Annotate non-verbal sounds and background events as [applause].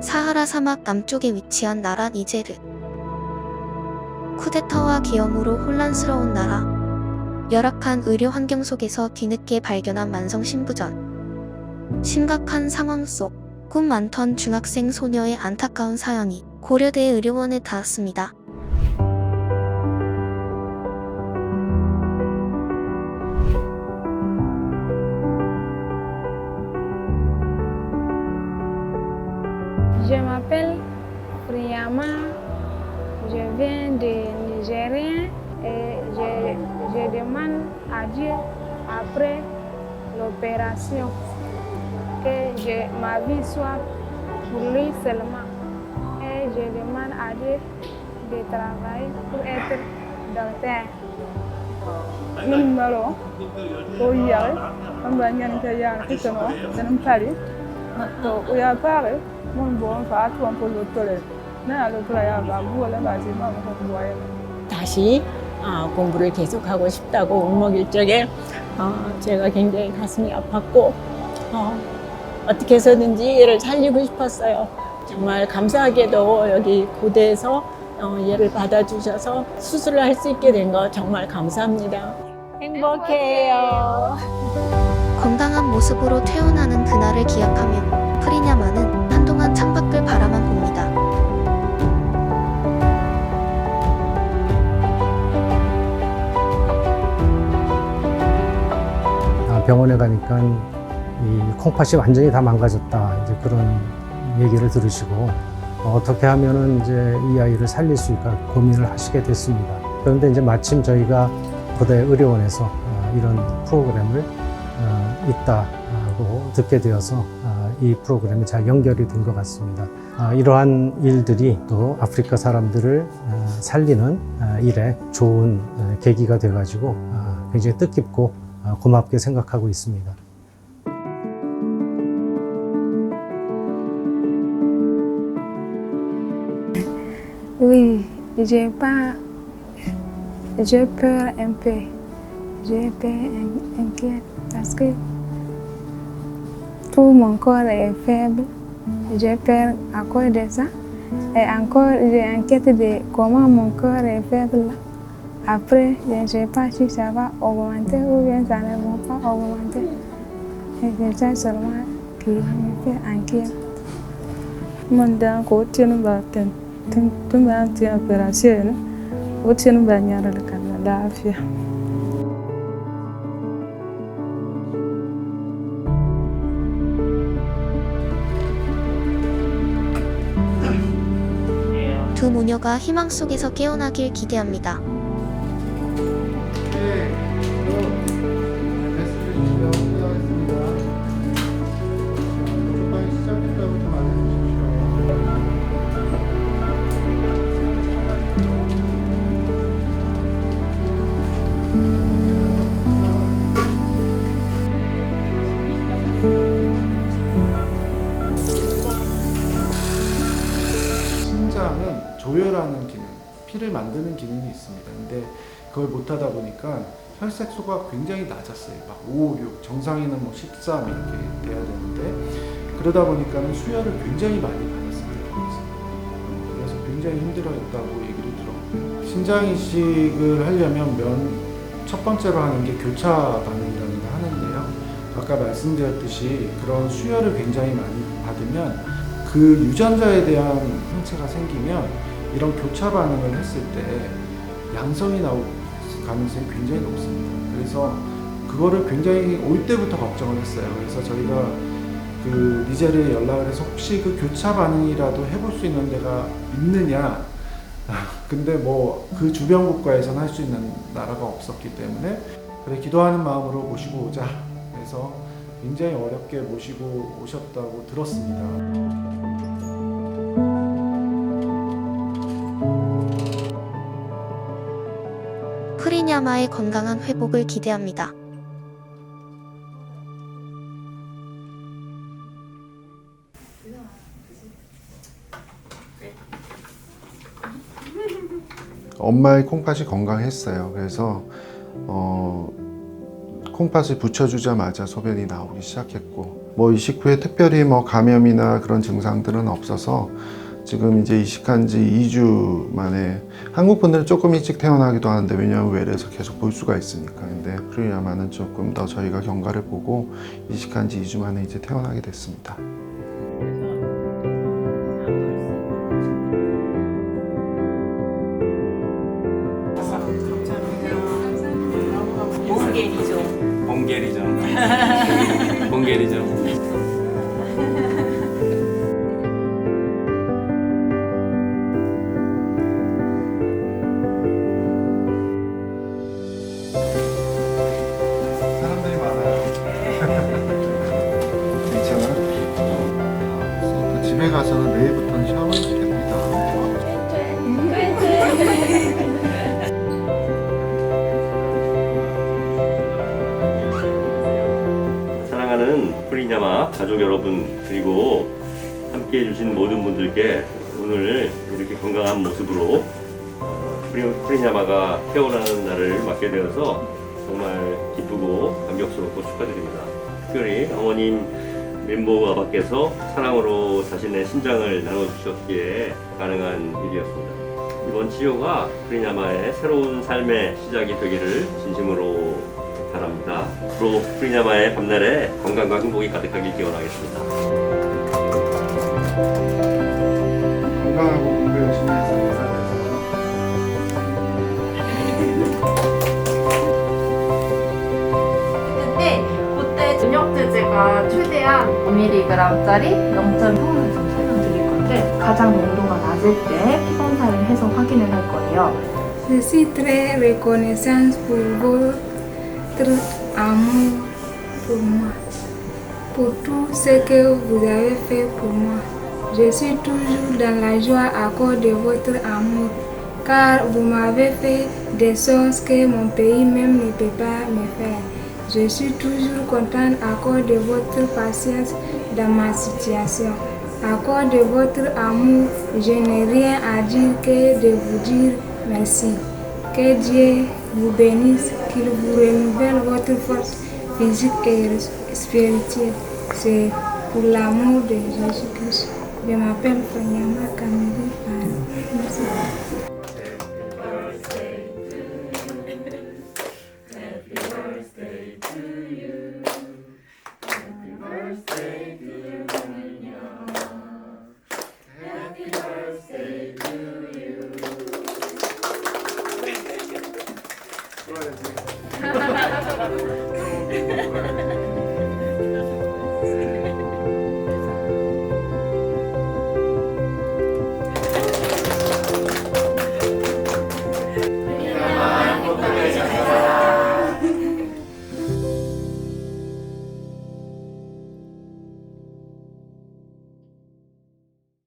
사하라 사막 남쪽에 위치한 나라 니제르. 쿠데타와 계엄으로 혼란스러운 나라. 열악한 의료 환경 속에서 뒤늦게 발견한 만성 신부전. 심각한 상황 속 꿈 많던 중학생 소녀의 안타까운 사연이 고려대 의료원에 닿았습니다. Je m'appelle Priyama, je viens de Nigérien et je, demande à Dieu après l'opération que ma vie soit pour lui seulement. Et je demande à Dieu de travailler pour être docteur. min yaxa kitano tenem pari to uya paxe mon bon fa tuwan po lottole na lottola ya ba buwale ba si ma ko buwaye 다시 아, 공부를 계속하고 싶다고 울먹일 적에 어, 제가 굉장히 가슴이 아팠고 어, 어떻게 해서든지 얘를 살리고 싶었어요. 정말 감사하게도 여기 고대에서 어, 얘를 받아주셔서 수술을 할 수 있게 된 거 정말 감사합니다. 행복해요. 건강한 모습으로 퇴원하는 그날을 기약하며 프리냐마는 한동안 창밖을 바라만 봅니다. 아, 병원에 가니까 이 콩팥이 완전히 다 망가졌다. 이제 그런 얘기를 들으시고 어, 떻게 하면은 이제 이 아이를 살릴 수 있을까 고민을 하시게 됐습니다. 그런데 이제 마침 저희가 고대 의료원에서 어, 이런 프로그램을 어, 있다고 듣게 되어서 아, 이 프로그램이 잘 연결이 된 것 같습니다. 아, 이러한 일들이 또 아프리카 사람들을 어, 살리는 아, 일에 좋은 어, 계기가 돼가지고 아, 굉장히 뜻깊고 아, 고맙게 생각하고 있습니다. Oui, j'ai pas. J'ai peur un peu. Tout mon corps est faible. J'ai peur à cause de ça. Et encore, j'ai inquiète de comment mon corps est faible. Après, je ne sais pas si ça va augmenter ou bien ça ne va pas augmenter. Et c'est seulement qui me fait inquiète. kan 두 모녀가 희망 속에서 깨어나길 기대합니다. 피를 만드는 기능이 있습니다. 근데 그걸 못하다 보니까 혈색소가 굉장히 낮았어요. 막 5, 6, 정상인은 뭐13 이렇게 돼야 되는데 그러다 보니까는 수혈을 굉장히 많이 받았습니다. 그래서 굉장히 힘들어했다고 얘기를 들었고요. 신장 이식을 하려면 면 첫 번째로 하는 게 교차 반응이라는 걸 하는데요. 아까 말씀드렸듯이 그런 수혈을 굉장히 많이 받으면 그 유전자에 대한 형체가 생기면 이런 교차 반응을 했을 때 양성이 나올 가능성이 굉장히 높습니다. 그래서 그거를 굉장히 올 때부터 걱정을 했어요. 그래서 저희가 그 니제르에 연락을 해서 혹시 그 교차 반응이라도 해볼 수 있는 데가 있느냐. [laughs] 근데 뭐 그 주변 국가에서는 할 수 있는 나라가 없었기 때문에 그래 기도하는 마음으로 모시고 오자 해서 굉장히 어렵게 모시고 오셨다고 들었습니다. 프리냐마의 건강한 회복을 기대합니다. 엄마의 콩팥이 건강했어요. 그래서 어, 콩팥을 붙여주자마자 소변이 나오기 시작했고 뭐 이식 후에 특별히 뭐 감염이나 그런 증상들은 없어서 지금 이제 이식한 지 2주 만에 한국 분들은 조금 일찍 태어나기도 하는데 왜냐하면 외래에서 계속 볼 수가 있으니까 근데 프리야마는 조금 더 저희가 경과를 보고 이식한 지 2주 만에 이제 태어나게 됐습니다. 몽게리죠. 몽게리죠. 사람들이 사랑하는 프리냐마 가족 여러분 그리고 함께 해 주신 모든 분들께 오늘 이렇게 건강한 모습으로 어, 프리- 프리냐마가 태어나는 날을 맞게 되어서 정말 기쁘고 감격스럽고 축하드립니다. 특별히 어머님 멤버 아바께서 사랑으로 자신의 심장을 나눠주셨기에 가능한 일이었습니다. 이번 치료가 프리냐마의 새로운 삶의 시작이 되기를 진심으로 바랍니다. 앞으로 프리냐마의 밤날에 건강과 행복이 가득하길 기원하겠습니다. 건강하고 공부 열심히 해서 했는데 그때 근육제제가 최대한 5mg짜리 0.3을 좀 설명드릴 건데 가장 농도가 낮을 때 피검사를 해서 확인을 할 거예요. Suis très pour votre amour pour moi, pour tout ce que vous avez fait pour moi. Je suis toujours dans la joie à cause de votre amour, car vous m'avez fait des choses que mon pays même ne peut pas me faire. Je suis toujours contente à cause de votre patience dans ma situation. À cause de votre amour, je n'ai rien à dire que de vous dire merci. Que Dieu vous bénisse, qu'il vous renouvelle votre force physique et spirituelle. C'est pour l'amour de Jésus-Christ. Je m'appelle Fanyama Kamili. Merci.